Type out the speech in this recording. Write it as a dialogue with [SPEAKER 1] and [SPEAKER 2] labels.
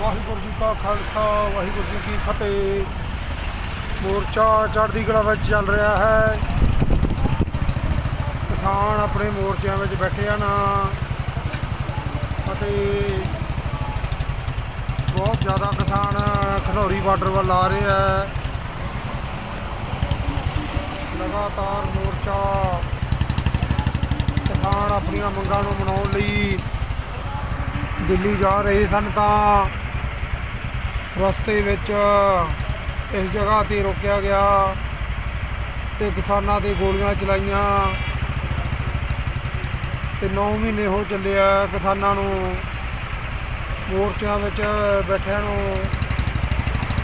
[SPEAKER 1] ਵਾਹਿਗੁਰੂ ਜੀ ਕਾ ਖਾਲਸਾ, ਵਾਹਿਗੁਰੂ ਜੀ ਕੀ ਫਤਿਹ। ਮੋਰਚਾ ਚੜ੍ਹਦੀ ਕਲਾ ਵਿੱਚ ਚੱਲ ਰਿਹਾ ਹੈ। ਕਿਸਾਨ ਆਪਣੇ ਮੋਰਚਿਆਂ ਵਿੱਚ ਬੈਠੇ ਹਨ। ਅਤੇ ਬਹੁਤ ਜ਼ਿਆਦਾ ਕਿਸਾਨ ਖਨੌਰੀ ਬਾਰਡਰ ਵੱਲ ਆ ਰਹੇ ਹੈ। ਲਗਾਤਾਰ ਮੋਰਚਾ ਕਿਸਾਨ ਆਪਣੀਆਂ ਮੰਗਾਂ ਨੂੰ ਮਨਾਉਣ ਲਈ ਦਿੱਲੀ ਜਾ ਰਹੇ ਸਨ ਤਾਂ ਰਸਤੇ ਵਿੱਚ ਇਸ ਜਗ੍ਹਾ ਤੇ ਰੋਕਿਆ ਗਿਆ ਤੇ ਕਿਸਾਨਾਂ ਤੇ ਗੋਲੀਆਂ ਚਲਾਈਆਂ ਤੇ 9 ਮਹੀਨੇ ਹੋ ਚੱਲਿਆ ਕਿਸਾਨਾਂ ਨੂੰ ਮੋਰਚਿਆਂ ਵਿੱਚ ਬੈਠਿਆਂ ਨੂੰ